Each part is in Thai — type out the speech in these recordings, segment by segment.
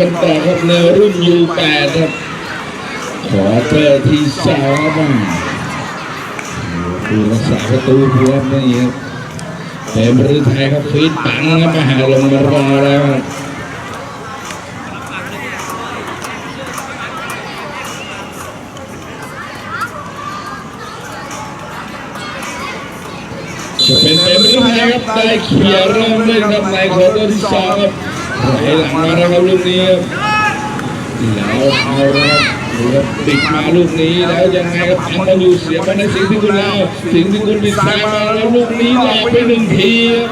กันต่อครับในรุ่นยูแปดครับขอเตอร์ที่สองครับดูรักษาประตูพวมนี่ครับเป็นบริไทยครับฟีดปังครับมาหาลงมารอแล้วครับจะเป็นเป็นบริไทยครับได้เขียร์เริ่มเล่นครับในขอเตอร์ที่สองครับ ไหลหลังมาแล้วครับลูกนี้แล้วเอาละครับดูครับติดมาลูกนี้แล้วยังไงครับทำมาอยู่เสียไปในสิงห์ที่คุณแล้วสิงห์ที่คุณปิดซ้ายมาแล้วลูกนี้หลอกไปหนึ่งทีครับ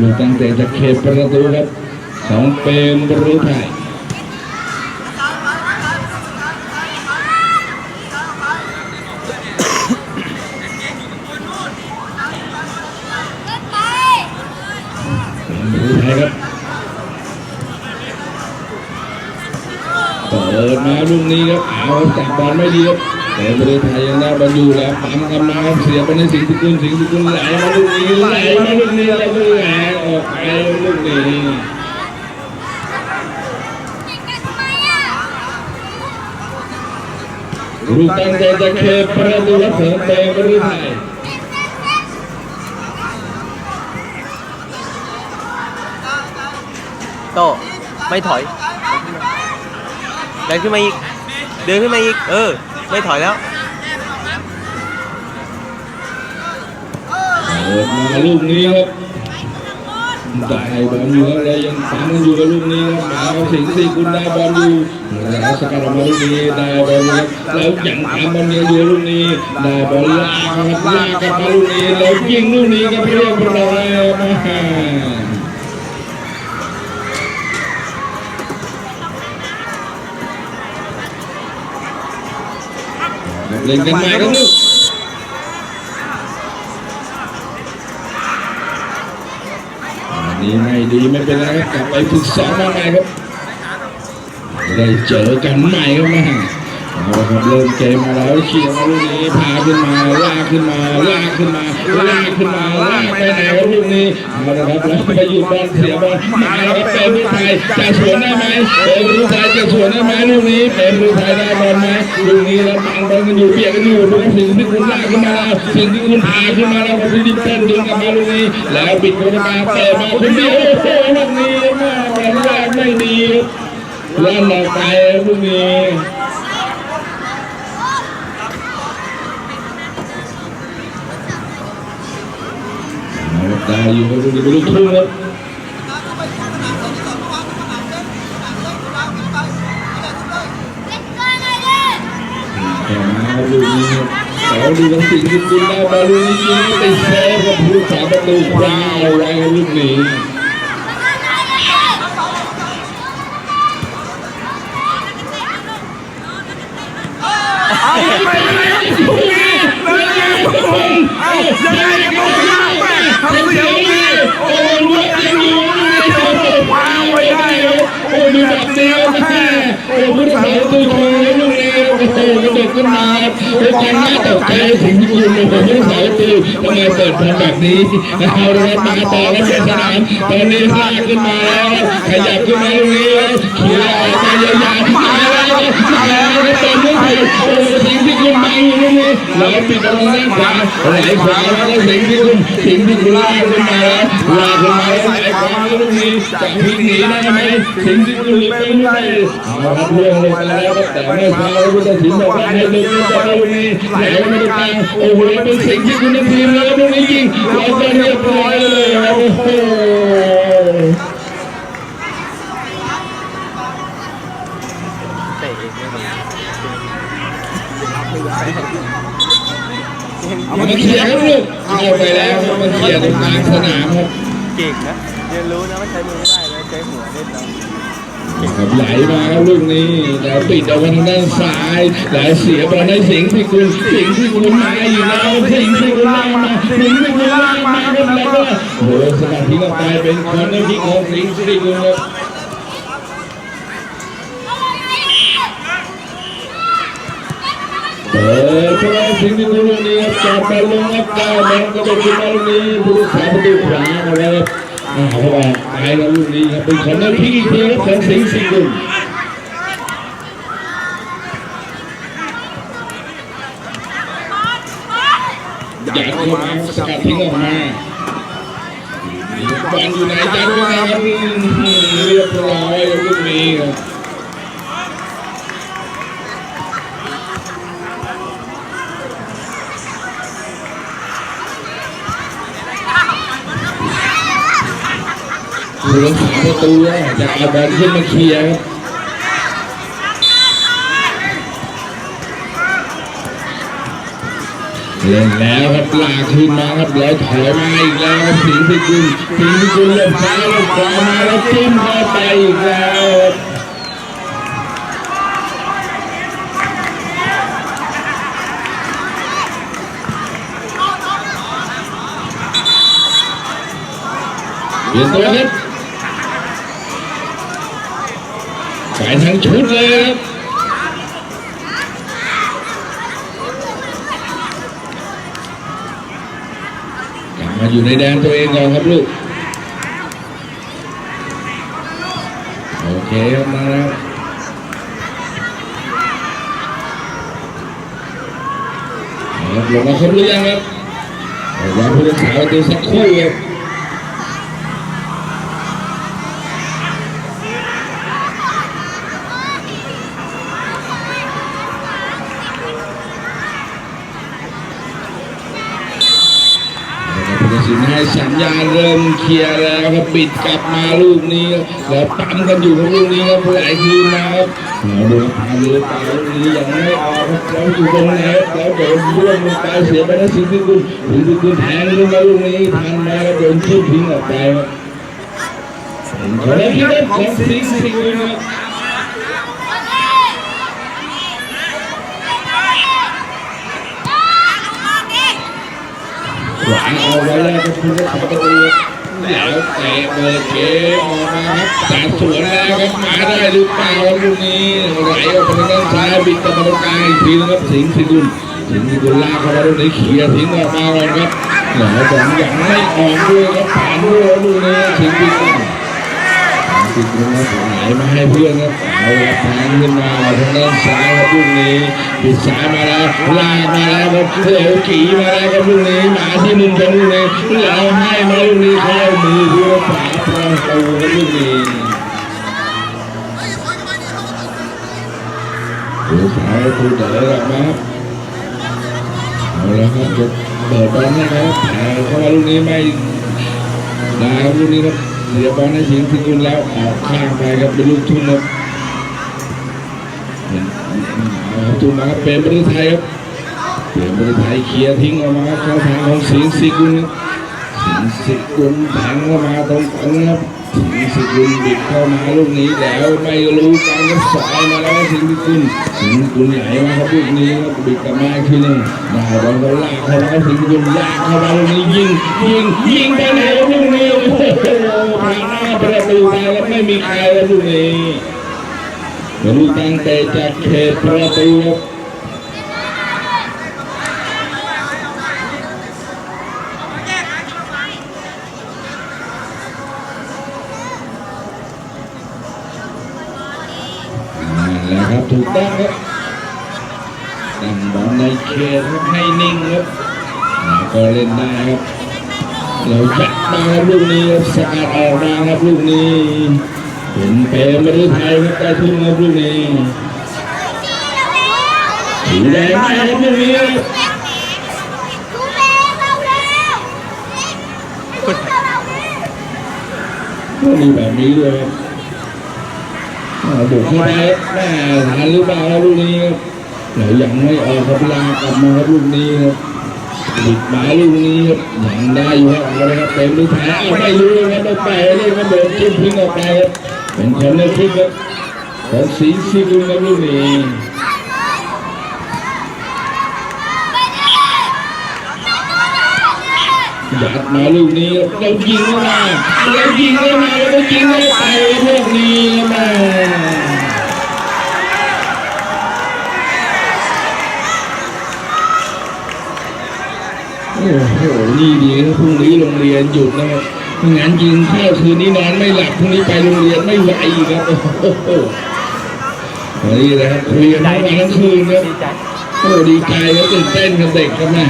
ลูกตั้งแต่จะเขตประตูครับของเปรมบรุไทย เอาจับบอลไม่ดีครับแต่บริไทยยังได้บอลอยู่แล้วปั๊มกันมาครับเสียไปในสิงห์ที่คุณสิงห์ที่คุณไหลมาลูกนี้ไหลมาลูกนี้แล้วก็ไหลออกไปลูกนี้ลูกตั้งใจจะเคประตูรับเสริมเตะบริไทยโตไม่ถอย เดินขึ้นมาอีก เดินขึ้นมาอีก เออ ไม่ถอยแล้วเปิดมาลูกนี้ครับได้บอลอยู่ครับแล้ยังตามกันอยู่กับลูกนี้ครับมาสิงห์สี่คุณได้บอลอยู่แล้วสกัดออกมาลูกนี้ได้บอลครับแล้วยังตามบอลยังอยู่ลูกนี้ได้บอลลากครับลากกับมาลูกนี้แล้วยิงลูกนี้ครับเรียบร้อยมาเล่นกันใหม่ครับ ลูกอันนี้ไม่ดีไม่เป็นไรครับกลับไปฝึกซ้อมมาใหม่ครับได้เจอกันใหม่ครับมา เอาละครับเริ่มเกมมาแล้วเขี่ยมาลูกนี้พาขึ้นมาลากขึ้นมาลากขึ้นมาลากขึ้นมาลากไปไหนครับลูกนี้เอาละครับแล้วไปอยู่บอลเสียบอลมาแล้วครับเป็นผู้ไทยจะสวนได้ไหมเป็นผู้ไทยจะสวนได้ไหมลูกนี้เป็นผู้ไทยได้บอลไหมลูกนี้แล้วปังบอลกันอยู่เบียดกันอยู่ลูกสิ่งที่คุณลากขึ้นมาแล้วสิ่งที่คุณพาขึ้นมาแล้วครับที่ดิเต้นดึงกลับมาลูกนี้แล้วปิดเข้ามาเตะมาคนเดียวโอ้โหลูกนี้มาบอลแรกไม่ดีแล้วหลอกไปลูกนี้ ได้อยู่ครับลูกนี้เป็นลูกทุ่งครับลูกนี้ครับเอาดูกันสิ่งที่คุณได้บอลลูกนี้ยิงไปเซฟกับผู้สาประตูคว้าเอาไว้ลูกนี้ เอาไปเลยเดินเดินเอายังไงยังลงไปล่างไปทำเสียงดีโอ้ยลูกยังอยู่วางไว้ได้ครับ โอ้ดูแบบเดียวแม่โอ้ผู้สาวตัวโชว์ลูกนี้โอ้โหกระโดดขึ้นมาเป็นการน่าตกใจถึงที่คุณโอ้โหผู้สาวตัวทำไมเปิดทำแบบนี้เอาเลยมาต่อแล้วเปลี่ยนสนามตอนนี้ลากขึ้นมาแล้วขยับขึ้นมาลูกนี้เขี่ยออกมายาวๆมาแล้วมาแล้วเต็มด้ยโอ้ สิงที่คุณมาอยู่ลูกนี้แล้วปิดตรงด้นขวาไหลขวาแล้วสิ่งที่คุณสิงที่คุณลากขึ้นมาแล้วลากขึ้นมาแล้ไหลขวาลูกนี้จะพลิกหนีได้ไหมสิ่งที่คุณหลีไม่ได้เอาครับเรื่องลงไปแล้วแต่ไม่พาเราพุทธศิลป์บว่าให้ดึงจะไปลูกนี้ไหลไม่ได้โอ้โหเป็นสิงที่คุณทีมแล้วลูกนี้ยิงเราก็เรียบร้อยเลยโอ้โห มันเขียรับลูกเข้าไปแล้วมันเขี่ยตรงกลางสนามครับเก่งนะเรียนรู้นะว่าใช้มือไม่ได้นะใช้หัวเล่นเอาครับไหลมาครับลูกนี้แล้วปิดเอาไว้ทางด้านซ้ายแล้วเสียบอลให้สิงห์ที่คุณสิงห์ที่คุณมาอยู่แล้วสิงห์ที่คุณลากมาสิงห์ที่คุณลากมาครับแล้วก็โอ้โหสกัดทิ้งออกไปเป็นคอนเนอร์คิกของสิงห์ที่คุณครับ เออพลังสิงห์ที่ลูกนี้ครับจอดไปลงครับก้าวมันก็เป็นขึ้นมาลูกนี้ผู้รักษาประตูขวานะครับอ่าเข้าไปไปแล้วลูกนี้ครับเป็นของนักพิกอีกทีครับของสิงห์สิงห์กุลยัยัดเข้ามามาสสกักัดทิ้งออกมาบอลอยู่ไหนยัดเข้ามาครับเรียบร้อยลูกนี้ครับ ผู้รักษาประตูจะเอาบอลขึ้นมาเคลียร์ครับเล่นแล้วครับลากขึ้นมาครับแล้วถอยมาอีกแล้วสิงห์พิกุลสิงห์พิกุลเล่นซ้ายเล่นขวามาแล้วจิ้มเข้าไปอีกแล้วเปลี่ยนตัวครับ ไปทั้งชุดเลยครับกลับมาอยู่ในแดนตัวเองก่อนครับลูก โอเคครับมาแล้วเอาครับลงมาครบหรือยังครับอาวางผู้รักษาประตูสักคู่ครับผู้ตัด สินให้สัญญาณเริ่มเคลียร์แล้วครับปิดกลับมาลูกนี้ครับแล้วปั๊มกันอยู่ครับลูกนี้ครับไหลคืนมาครับเอาดูครับทางเลยตาลูกนี้ยังไม่ออกครับแล้วอยู่ตรงไหนครับแล้วโดนร่วงลงไปเสียไปนะสิงห์พิกุลสิงห์พิกุลแทงลงมาลูกนี้ทันมาแล้วโดนทิ้งทิ้งออกไปครับขอแล้วที่เล่นของสิงห์พิกุลครับ ขวาเอาไว้แล้วครับผู้รักษาประตูแล้วเตะเปิดเกมออกมาครับจัดสวนแล้วครับมาได้หรือเปล่าลูกนี้ไหลออกไปทางด้านซ้ายบิดกลับมาตรงกลางอีกทีนะครับสิงห์พิกุลสิงห์พิกุลลากเข้ามาลูกนี้เขี่ยทิ้งออกมาก่อนครับแล้วบอลยังไม่ออกด้วยครับผ่านด้วยลูกนี้สิงห์พิกุลติดลงมาไหลมาให้เพื่อนครับ เอาแทงขึ้นมาทางด้านซ้ายครับลูกนี้ปิดซ้ายมาแล้วลากมาแล้วครับเขียวกี่มาแล้วครับลูกนี้มาที่มุมของลูกนี้แล้วให้มาลูกนี้เข้ามือเพื่อฝาประตูครับลูกนี้ดูสายตูเต๋อกลับมาเอาละครับจะเปิดบอลให้ครับแต่เข้ามาลูกนี้ไม่ได้ครับลูกนี้ครับเสียบอลให้สิงห์พิกุลแล้วออกข้างไปครับเป็นลูกทุ่งครับ เอาครับทุ่งมาครับเป็นประเทศไทยครับเป็นประเทศไทยเคลียร์ทิ้งออกมาครับเข้าทางของสิงสิกุลสิงสิกุลแทงเข้ามาตรงกลางครับสิงสิกุลบิดเข้ามาลูกนี้แล้วไม่รู้กันก็สายมาแล้วสิงสิกุลสิงสิกุลไหลมาครับลูกนี้ครับบิดกลับมาอีกทีหนึงดาวบอลก็ลากเข้ามาสิงสิกุลลากเข้ามาลูกนี้ยิงยิงยิงไปไหนลูกนี้โอ้โหผ่านหน้าประตูไปแล้วไม่มีใครแล้วลูกนี้ ลูกตั้งเตะจากเขตประตูครับนั่นแหละครับถูกต้องครับตั้งบอลในเขตครับให้นิ่งครับแล้วก็เล่นได้ครับเรายัดมาครับลูกนี้ครับสกัดออกมาครับลูกนี้ เป็นเปรมฤทัยครับได้ทุ่งครับลูกนี้สีแดงได้ครับลูกนี้ครับก็มีแบบนี้ด้วยครับบุกเข้าไปแม่ทันหรือเปล่าลูกนี้ครับเดี๋ยวยังไม่ออกครับลากลับมาครับลูกนี้ครับบิดหมายลูกนี้ครับยังได้อยู่ครับเอาเลยครับเป็นลูกแพ้ไม่รู้ครับไม่ไปเลยครับโดนจิ้มทิ้งออกไปครับ เป็นแถวเล็กที่แบบแถวสีสีรุ้งครับลูกนี้ยากมาลูกนี้เรายิงเข้ามาเรายิงเข้ามาเรายิงไม่ไปพวกนี้แม่โอ้โหนี่ดีนะพรุ่งนี้โรงเรียนหยุดนะครับ ไม่งั้นยิงเข้าคืนนี้นอนไม่หลับพรุ่งนี้ไปโรงเรียนไม่ไหวอีกครับโอ้โหนี่นะครับคุยกันทั้งวันทั้งคืนครับโอ้ดีใจแล้วตื่นเต้นกับเด็กครับแม่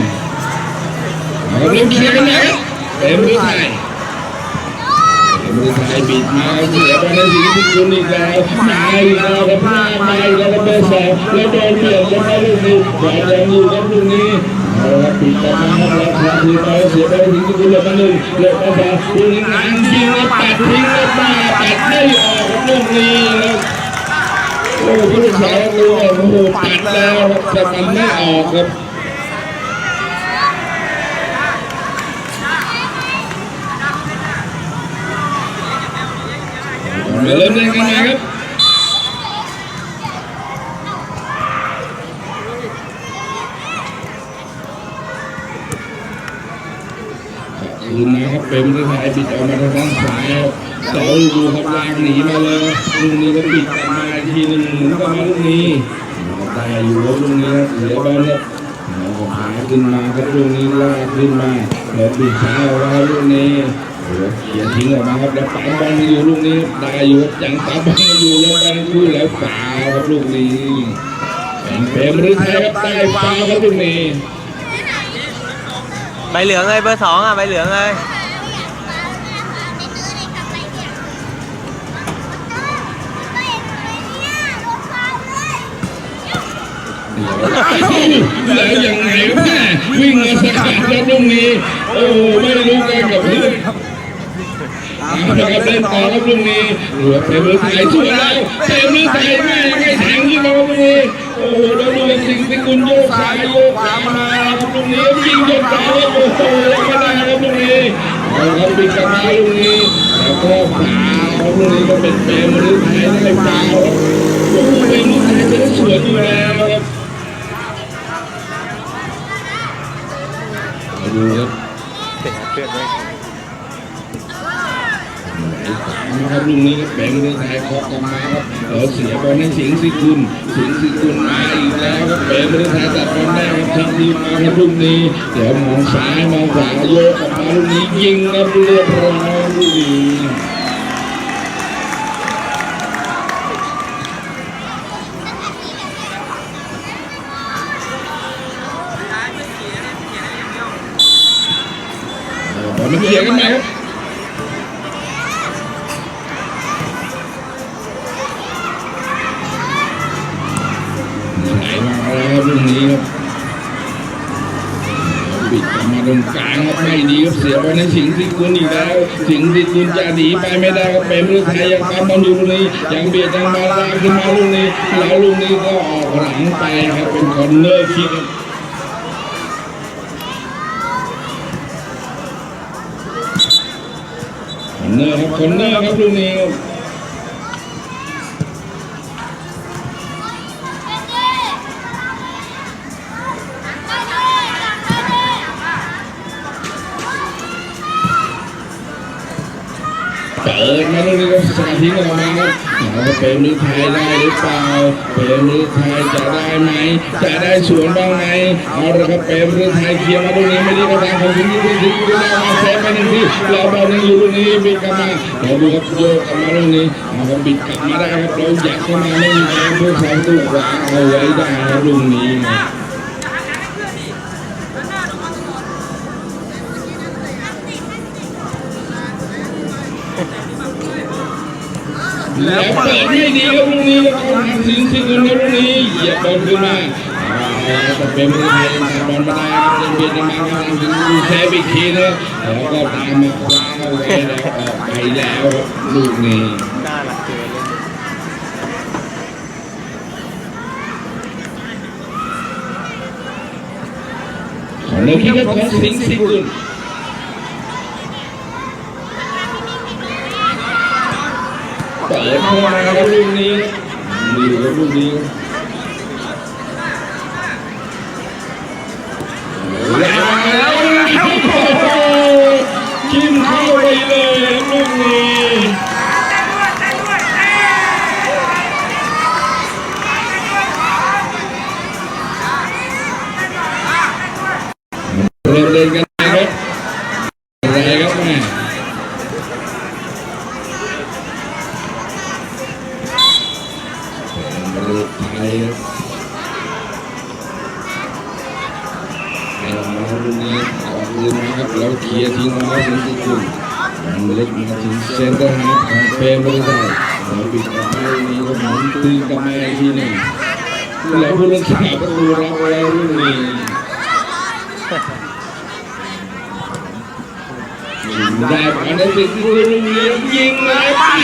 เอาครับเริ่มเชียร์กันนะครับเต็มฤทัยเต็มฤทัยบิดมาเสียบอลในสีที่คุณอีกแล้วมาอีกแล้วครับหน้ามาอีกแล้วครับเบอร์สองแล้วโดนเปลี่ยนแล้วครับลูกนี้บอลยังอยู่ครับลูกนี้ ครับปิดกลับมาครับแล้วพาทีไปเสียบอลในสีที่คุณเหลือมาหนึ่งเหลือมาสองลูกนี้หนังยิงแล้วปัดทิ้งแล้วมาปัดไม่ออกครันี้ครับโอ้ผู้สาวรู้ว่าโอ้โหปัดแล้วแต่มันไม่ออกครับเริ่มเล่นกันใหมครับ คืนนะครับเป็นเรื่องไทยบิดออกมาทางด้านซ้ายครับเสาดูครับลากหนีมาเลยลูกนี้ก็ปิดกลับมาอีกทีหนึ่งหมุนกลับมาลูกนี้ได้อยู่ลูกนี้ครับเหลือบอลครับแล้วก็หาขึ้นมาครับลูกนี้ลากขึ้นมาแล้วปิดซ้ายเอาไว้ลูกนี้เขียนทิ้งออกมาครับแล้วปั๊มบอลอยู่ลูกนี้ได้อยู่ยังปั๊มบอลอยู่แล้วบอลคู่แล้วฝาครับลูกนี้เป็นเปรมฤทัยครับได้ฟาวครับลูกนี้ บเหลืองเลยเบอร์สองอะใบเหลืองเลยแล้วยังไงวแม่วิ่งมาสกัดแล้วตรงนี้ โอ้ไม่รู้กันกับเพื่อนเอาละครับเล่นต่อครับตรงนี้เหลือเปรมฤทัยช่วยแล้วเปรมฤทัยแม่ยังไงแทงขึ้นมาตรงนี้ โอ้โหแล้วดูสิ่งที่คุณโยกซ้ายโยกขวามาตรงนี้ยิงยกซ้โอ้โหแล้วก็ได้ครับตรงนี้เอาละครับปิดกลับมาตรงนี้แล้วก็ขวาครับตรงนี้ก็เป็นเปรมฤทัยได้ฟาวโอ้โหเปรมฤทัยจะได้สวนอยู่แล้วครับดูครับเตะเพื่อนไว้ นะครับลุงนี้แบ่งเรื่องสายคอกลับมาครับเสียบอลให้สิงสิกุลสิงสิกุลมาอีกแล้วครับแบ่งเรื่องสายตัดบอลได้ครับทักทีมาครับลุงนี้เดี๋ยวมองซ้ายมองขวาโยกกลับมาลุงนี้ยิงครับเรียบร้อยลุงนี้ ไหลมาแล้วครับลูกนี้ครับบิดมาตรงกลางครับไม่ดีครับเสียบอลในสิงห์สิกุลอีกแล้วสิงห์สิกุลจะหนีไปไม่ได้ครับเป็นฤทัยยังตามบอลอยู่ลูกนี้ยังเบียดยังมาลากขึ้นมาลูกนี้แล้วลูกนี้ก็ออกหลังไปครับเป็นคอนเนอร์คิกครับคอนเนอร์ครับคอนเนอร์ครับลูกนี้ เปิดมาตรงนี้ก็สาธิตออกมาครับเอาว่าเป็นฤทัยได้หรือเปล่าเป็นฤทัยจะได้ไหมจะได้สวนบ้างไหมเอาละครับเป็นฤทัยเคลียร์มาตรงนี้ไม่ดีกระทางของสิงห์สิงห์สิงห์เรามาเซฟไปหนึ่งทีเราบอลยังอยู่ตรงนี้บิดกลับมาเราดูครับโยกกลับมาตรงนี้เอาครับบิดกลับมาได้ครับเราอยากเข้ามาไม่มีแรงเพื่อสองตู้ขวาเอาไว้ได้ครับตรงนี้นะ แล้วเปิดไม่ดีครับลูกนี้แล้วก็ทำสิงสิงกันครับลูกนี้เหยียบอลขึ้นมาแต่เป็นมือไทยมาบอลมาได้ครับเล่นเบียดมาครับถึงดูเซฟอีกทีนะแล้วก็ตามมาคว้าเอาไว้แล้วออกไปแล้วลูกนี้น่ารักเกินเลยขอเลิกคิดว่าของสิงสิงกุ เปิดเข้ามาครับลูกนี้ดีครับลูกนี้ เอามาครับลูกนี้ออกคืนมาครับแล้วเคลียร์ทิ้งมาแล้วถึงที่คุณมันเล็กมาถึงเซนเตอร์ฮาร์ของเฟรมไม่ได้แล้วปิดกับลูกนี้ก็หมุนตีกลับมาอีกทีหนึ่งแล้วผู้รักษาประตูรับไว้ลูกนี้ยิงได้ผ่านได้สิบลูกนี้ยิงเลยปัด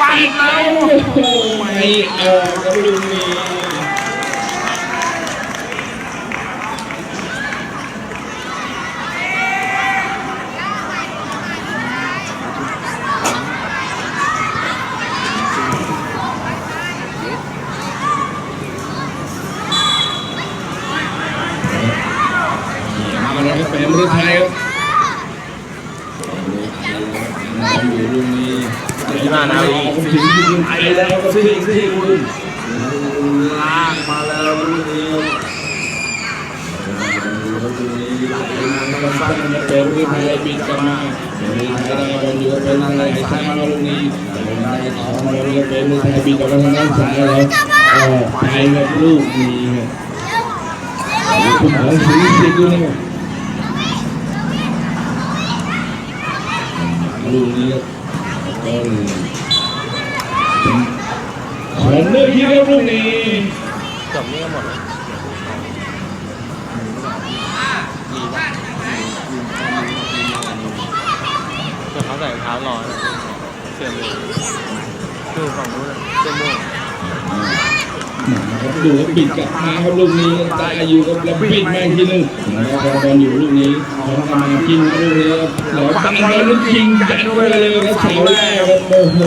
ปัดแล้วโอ้โหไม่ออกครับลูกนี้มาแล้วครับแฟนประเทศไทยครับ อยู่ลูกนี้ผมถึงคุณไทยแล้วก็ที่ที่คุณลากมาแล้วลูกนี้ลูกนี้ไหลมาสั้นๆเป็นลูกไทยบิดกลับมาเป็นลูกไทยได้บอลอยู่เป็นอะไรซ้ายมาลูกนี้เป็นได้ของมา เลยเป็นลูกไทยบิดกลับมาทางด้านซ้ายแล้วออกไปกับลูกนี้ครับคุณขอสีสีคุณนะครับลูกนี้ก็ขอเลือกที่เรียกลูกนี้จบนี่ก็หมดแล้วเดี๋ยวเขาใส่รองเท้ารอนเสื่อมเลย ดูฝั่งนู้นนะเส้นโม่งครับดูครับปิดกลับมาครับลูกนี้ได้อยู่กับแล้วปิดมาอีกทีหนึงแล้วบอลอยู่ลูกนี้ของกำลังกินลูกนี้ครับแล้วปังบอลลูกยิงจัดเข้าไปเลยครับเสาแรกครับโอ้โห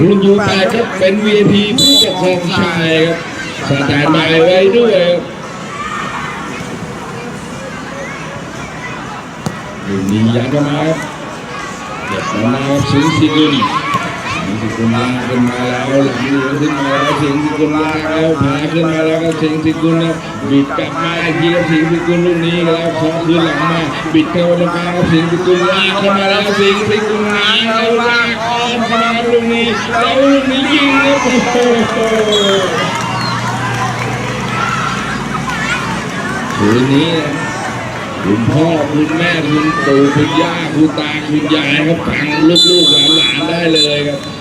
รุ่นยูแปดครับเป็น VIP ผู้ปกครองชายครับสแตนบายไว้ด้วยครับรุ่นนี้ยัดเข้ามาครับเด็กมาครับสิงห์สิกุล สิงสิกุลากขึ้นมาแล้วหลังเหลือขึ้นมาแล้วสิงสิกุลากแล้วพาขึ้นมาแล้วก็สิงสิกุลนะบิดกลับมาอีกทีครับสิงสิกุลลูกนี้แล้วขอคืนหลังมาบิดเข้าไปตรงกลางครับสิงสิกุลากเข้ามาแล้วสิงสิกุลางแล้วลากออกเข้ามาลูกนี้แล้วลูกนี้ยิงครับโอ้โหคืนนี้คุณพ่อคุณแม่คุณปู่คุณย่าคุณตาคุณยายครับฟังลูกๆหลานๆได้เลยครับ